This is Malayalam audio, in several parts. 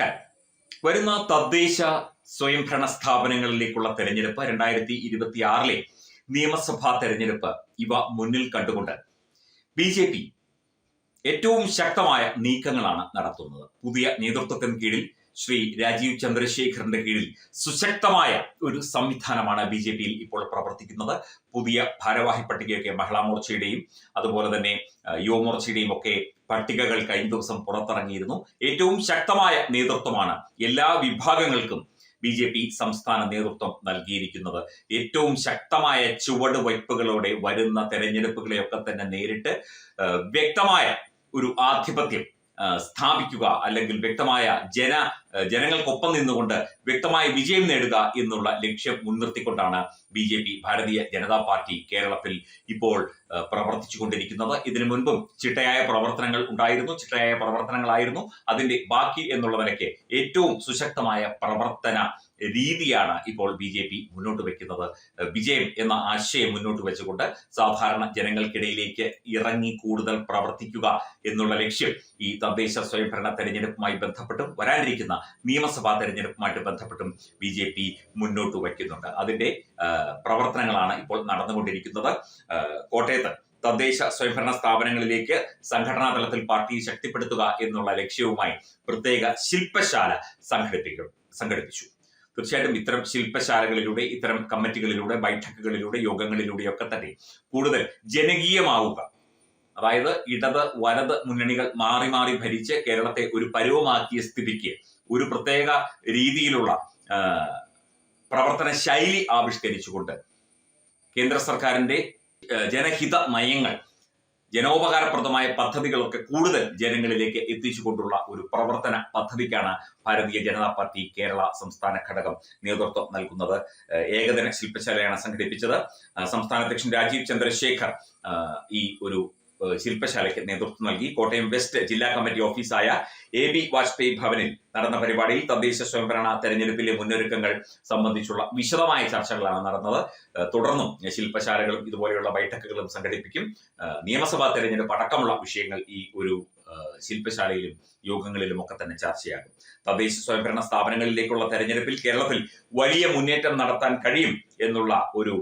നമസ്കാരം. വരുന്ന തദ്ദേശ സ്വയംഭരണ സ്ഥാപനങ്ങളിലേക്കുള്ള തെരഞ്ഞെടുപ്പ് രണ്ടായിരത്തി ഇരുപത്തി ആറിലെ നിയമസഭാ തെരഞ്ഞെടുപ്പ് ഇവ മുന്നിൽ കണ്ടുകൊണ്ട് ബി ജെ പി ഏറ്റവും ശക്തമായ നീക്കങ്ങളാണ് നടത്തുന്നത്. പുതിയ നേതൃത്വത്തിന് കീഴിൽ ശ്രീ രാജീവ് ചന്ദ്രശേഖറിന്റെ കീഴിൽ സുശക്തമായ ഒരു സംവിധാനമാണ് ബി ജെ പിയിൽ ഇപ്പോൾ പ്രവർത്തിക്കുന്നത്. പുതിയ ഭാരവാഹി പട്ടികയൊക്കെ മഹിളാ മോർച്ചയുടെയും അതുപോലെ തന്നെ യുവമോർച്ചയുടെയും ഒക്കെ പട്ടികകൾ കഴിഞ്ഞ ദിവസം പുറത്തിറങ്ങിയിരുന്നു. ഏറ്റവും ശക്തമായ നേതൃത്വമാണ് എല്ലാ വിഭാഗങ്ങൾക്കും ബി ജെ പി സംസ്ഥാന നേതൃത്വം നൽകിയിരിക്കുന്നത്. ഏറ്റവും ശക്തമായ ചുവടുവയ്പ്പുകളോടെ വരുന്ന തെരഞ്ഞെടുപ്പുകളെയൊക്കെ തന്നെ നേരിട്ട് വ്യക്തമായ ഒരു ആധിപത്യം സ്ഥാപിക്കുക അല്ലെങ്കിൽ വ്യക്തമായ ജന ജനങ്ങൾക്കൊപ്പം നിന്നുകൊണ്ട് വ്യക്തമായ വിജയം നേടുക എന്നുള്ള ലക്ഷ്യം മുൻനിർത്തിക്കൊണ്ടാണ് B J P Bharatiya Janata party കേരളത്തിൽ ഇപ്പോൾ പ്രവർത്തിച്ചുകൊണ്ടിരിക്കുന്നത്. ഇതിനു മുൻപും ചിട്ടയായ പ്രവർത്തനങ്ങൾ ഉണ്ടായിരുന്നു ചിട്ടയായ പ്രവർത്തനങ്ങളായിരുന്നു. അതിന്റെ ബാക്കി എന്നുള്ള നിലയ്ക്ക് ഏറ്റവും സുശക്തമായ പ്രവർത്തന രീതിയാണ് ഇപ്പോൾ ബി ജെ പി മുന്നോട്ട് വെക്കുന്നത്. വിജയം എന്ന ആശയം മുന്നോട്ട് വെച്ചുകൊണ്ട് സാധാരണ ജനങ്ങൾക്കിടയിലേക്ക് ഇറങ്ങി കൂടുതൽ പ്രവർത്തിക്കുക എന്നുള്ള ലക്ഷ്യം ഈ തദ്ദേശ സ്വയംഭരണ തെരഞ്ഞെടുപ്പുമായി ബന്ധപ്പെട്ടും വരാനിരിക്കുന്ന നിയമസഭാ തെരഞ്ഞെടുപ്പുമായിട്ട് ബന്ധപ്പെട്ടും ബി ജെ പി മുന്നോട്ട് വയ്ക്കുന്നുണ്ട്. അതിന്റെ പ്രവർത്തനങ്ങളാണ് ഇപ്പോൾ നടന്നുകൊണ്ടിരിക്കുന്നത്. കോട്ടയത്ത് തദ്ദേശ സ്വയംഭരണ സ്ഥാപനങ്ങളിലേക്ക് സംഘടനാ തലത്തിൽ പാർട്ടി ശക്തിപ്പെടുത്തുക എന്നുള്ള ലക്ഷ്യവുമായി പ്രത്യേക ശില്പശാല സംഘടിപ്പിക്കും സംഘടിപ്പിച്ചു. തീർച്ചയായിട്ടും ഇത്തരം ശില്പശാലകളിലൂടെ ഇത്തരം കമ്മിറ്റികളിലൂടെ ബൈഠക്കുകളിലൂടെ യോഗങ്ങളിലൂടെയൊക്കെ തന്നെ കൂടുതൽ ജനകീയമാവുക. അതായത് ഇടത് വലത് മുന്നണികൾ മാറി മാറി ഭരിച്ച് കേരളത്തെ ഒരു പരുവമാക്കിയ സ്ഥിതിക്ക് ഒരു പ്രത്യേക രീതിയിലുള്ള പ്രവർത്തന ശൈലി ആവിഷ്കരിച്ചുകൊണ്ട് കേന്ദ്ര സർക്കാരിന്റെ ജനഹിത നയങ്ങൾ ജനോപകാരപ്രദമായ പദ്ധതികളൊക്കെ കൂടുതൽ ജനങ്ങളിലേക്ക് എത്തിച്ചുകൊണ്ടുള്ള ഒരു പ്രവർത്തന പദ്ധതിക്കാണ് ഭാരതീയ ജനതാ പാർട്ടി കേരള സംസ്ഥാന ഘടകം നേതൃത്വം നൽകുന്നത്. ഏകദിന ശില്പശാലയാണ് സംഘടിപ്പിച്ചത്. സംസ്ഥാന അധ്യക്ഷൻ രാജീവ് ചന്ദ്രശേഖർ ഈ ഒരു ശില്പശാലയ്ക്ക് നേതൃത്വം നൽകി. കോട്ടയം വെസ്റ്റ് ജില്ലാ കമ്മിറ്റി ഓഫീസായ എ ബി വാജ്പേയി ഭവനിൽ നടന്ന പരിപാടിയിൽ തദ്ദേശ സ്വയംഭരണ തെരഞ്ഞെടുപ്പിലെ മുന്നൊരുക്കങ്ങൾ സംബന്ധിച്ചുള്ള വിശദമായ ചർച്ചകളാണ് നടന്നത്. തുടർന്നും ശില്പശാലകളും ഇതുപോലെയുള്ള ബൈഠക്കുകളും സംഘടിപ്പിക്കും. നിയമസഭാ തെരഞ്ഞെടുപ്പ് അടക്കമുള്ള വിഷയങ്ങൾ ഈ ഒരു ശില്പശാലയിലും യോഗങ്ങളിലും ഒക്കെ തന്നെ ചർച്ചയാകും. തദ്ദേശ സ്വയംഭരണ സ്ഥാപനങ്ങളിലേക്കുള്ള തെരഞ്ഞെടുപ്പിൽ കേരളത്തിൽ വലിയ മുന്നേറ്റം നടത്താൻ കഴിയും എന്നുള്ള ഒരു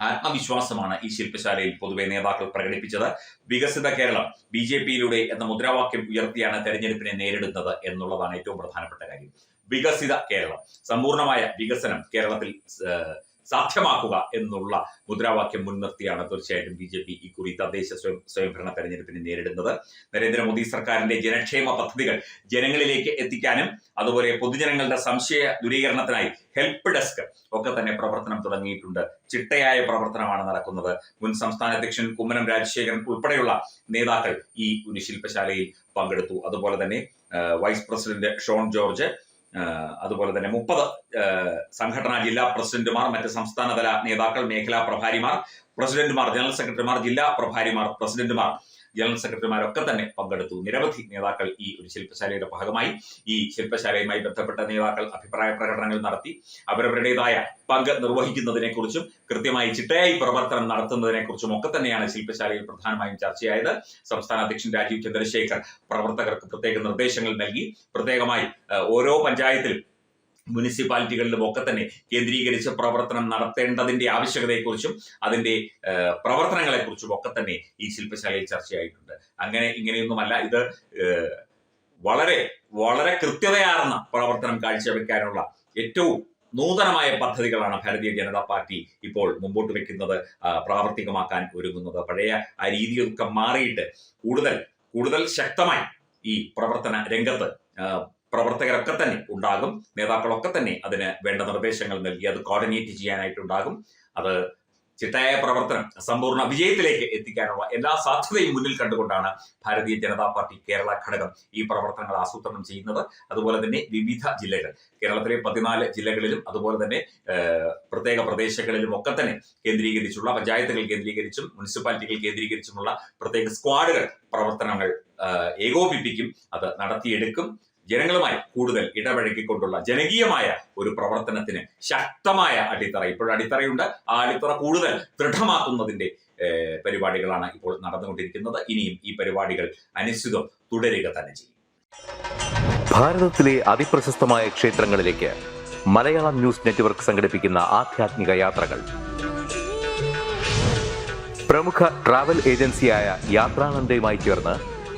ആത്മവിശ്വാസമാണ് ഈ ശില്പശാലയിൽ പൊതുവെ നേതാക്കൾ പ്രകടിപ്പിച്ചത്. വികസിത കേരളം ബി ജെ പിയിലൂടെ എന്ന മുദ്രാവാക്യം ഉയർത്തിയാണ് തെരഞ്ഞെടുപ്പിനെ നേരിടുന്നത് എന്നുള്ളതാണ് ഏറ്റവും പ്രധാനപ്പെട്ട കാര്യം. വികസിത കേരളം സമ്പൂർണമായ വികസനം കേരളത്തിൽ സാധ്യമാക്കുക എന്നുള്ള മുദ്രാവാക്യം മുൻനിർത്തിയാണ് തീർച്ചയായിട്ടും ബി ജെ പി ഇക്കുറി തദ്ദേശ സ്വയം സ്വയംഭരണ തെരഞ്ഞെടുപ്പിനെ നേരിടുന്നത്. നരേന്ദ്രമോദി സർക്കാരിന്റെ ജനക്ഷേമ പദ്ധതികൾ ജനങ്ങളിലേക്ക് എത്തിക്കാനും അതുപോലെ പൊതുജനങ്ങളുടെ സംശയ ദൂരീകരണത്തിനായി ഹെൽപ്പ് ഡെസ്ക് ഒക്കെ തന്നെ പ്രവർത്തനം തുടങ്ങിയിട്ടുണ്ട്. ചിട്ടയായ പ്രവർത്തനമാണ് നടക്കുന്നത്. മുൻ സംസ്ഥാന അധ്യക്ഷൻ കുമ്മനം രാജശേഖരൻ ഉൾപ്പെടെയുള്ള നേതാക്കൾ ഈ ഒരു ശില്പശാലയിൽ പങ്കെടുത്തു. അതുപോലെ തന്നെ വൈസ് പ്രസിഡന്റ് ഷോൺ ജോർജ് അതുപോലെ തന്നെ മുപ്പത് സംഘടനാ ജില്ലാ പ്രസിഡന്റുമാർ മറ്റ് സംസ്ഥാനതല നേതാക്കൾ മേഖലാ പ്രഭാരിമാർ പ്രസിഡന്റുമാർ ജനറൽ സെക്രട്ടറിമാർ ജില്ലാ പ്രഭാരിമാർ പ്രസിഡന്റുമാർ. ജനറൽ സെക്രട്ടറിമാരൊക്കെ തന്നെ പങ്കെടുത്തു. നിരവധി നേതാക്കൾ ഈ ഒരു ശില്പശാലയുടെ ഭാഗമായി. ഈ ശില്പശാലയുമായി ബന്ധപ്പെട്ട നേതാക്കൾ അഭിപ്രായ പ്രകടനങ്ങൾ നടത്തി. അവരവരുടേതായ പങ്ക് നിർവഹിക്കുന്നതിനെ കുറിച്ചും കൃത്യമായി ചിട്ടയായി പ്രവർത്തനം നടത്തുന്നതിനെ കുറിച്ചും ഒക്കെ തന്നെയാണ് ശില്പശാലയിൽ പ്രധാനമായും ചർച്ചയായത്. സംസ്ഥാന അധ്യക്ഷൻ രാജീവ് ചന്ദ്രശേഖർ പ്രവർത്തകർക്ക് പ്രത്യേക നിർദ്ദേശങ്ങൾ നൽകി. പ്രത്യേകമായി ഓരോ പഞ്ചായത്തിലും മുനിസിപ്പാലിറ്റികളിലും ഒക്കെ തന്നെ കേന്ദ്രീകരിച്ച് പ്രവർത്തനം നടത്തേണ്ടതിന്റെ ആവശ്യകതയെക്കുറിച്ചും അതിന്റെ പ്രവർത്തനങ്ങളെക്കുറിച്ചും ഒക്കെ തന്നെ ഈ ശില്പശാലയിൽ ചർച്ചയായിട്ടുണ്ട്. അങ്ങനെ ഇങ്ങനെയൊന്നുമല്ല ഇത് വളരെ വളരെ കൃത്യതയാർന്ന പ്രവർത്തനം കാഴ്ചവെക്കാനുള്ള ഏറ്റവും നൂതനമായ പദ്ധതികളാണ് ഭാരതീയ ജനതാ പാർട്ടി ഇപ്പോൾ മുമ്പോട്ട് വെക്കുന്നത് പ്രാവർത്തികമാക്കാൻ ഒരുങ്ങുന്നത്. പഴയ ആ രീതിയൊക്കെ മാറിയിട്ട് കൂടുതൽ കൂടുതൽ ശക്തമായി ഈ പ്രവർത്തന രംഗത്ത് പ്രവർത്തകരൊക്കെ തന്നെ ഉണ്ടാകും. നേതാക്കളൊക്കെ തന്നെ അതിന് വേണ്ട നിർദ്ദേശങ്ങൾ നൽകി അത് കോർഡിനേറ്റ് ചെയ്യാനായിട്ടുണ്ടാകും. അത് ചിട്ടയായ പ്രവർത്തനം സമ്പൂർണ വിജയത്തിലേക്ക് എത്തിക്കാനുള്ള എല്ലാ സാധ്യതയും മുന്നിൽ കണ്ടുകൊണ്ടാണ് ഭാരതീയ ജനതാ പാർട്ടി കേരള ഘടകം ഈ പ്രവർത്തനങ്ങൾ ആസൂത്രണം ചെയ്യുന്നത്. അതുപോലെ തന്നെ വിവിധ ജില്ലകൾ കേരളത്തിലെ പതിനാല് ജില്ലകളിലും അതുപോലെ തന്നെ പ്രത്യേക പ്രദേശങ്ങളിലും ഒക്കെ തന്നെ കേന്ദ്രീകരിച്ചുള്ള പഞ്ചായത്തുകൾ കേന്ദ്രീകരിച്ചും മുനിസിപ്പാലിറ്റികൾ കേന്ദ്രീകരിച്ചുമുള്ള പ്രത്യേക സ്ക്വാഡുകൾ പ്രവർത്തനങ്ങൾ ഏകോപിപ്പിക്കും അത് നടത്തിയെടുക്കും. ജനങ്ങളുമായി കൂടുതൽ ഇടപഴകിക്കൊണ്ടുള്ള ജനകീയമായ ഒരു പ്രവർത്തനത്തിന് ശക്തമായ അടിത്തറ. ഇപ്പോഴും അടിത്തറയുണ്ട്. ആ അടിത്തറ കൂടുതൽ ദൃഢമാക്കുന്നതിന്റെ പരിപാടികളാണ് ഇപ്പോൾ നടന്നുകൊണ്ടിരിക്കുന്നത്. ഇനിയും ഈ പരിപാടികൾ അനിശ്ചിതം തുടരുക തന്നെ ചെയ്യും. ഭാരതത്തിലെ അതിപ്രശസ്തമായ ക്ഷേത്രങ്ങളിലേക്ക് മലയാളം ന്യൂസ് നെറ്റ്വർക്ക് സംഘടിപ്പിക്കുന്ന ആധ്യാത്മിക യാത്രകൾ. പ്രമുഖ ട്രാവൽ ഏജൻസിയായ യാത്രാനന്ദയുമായി ചേർന്ന്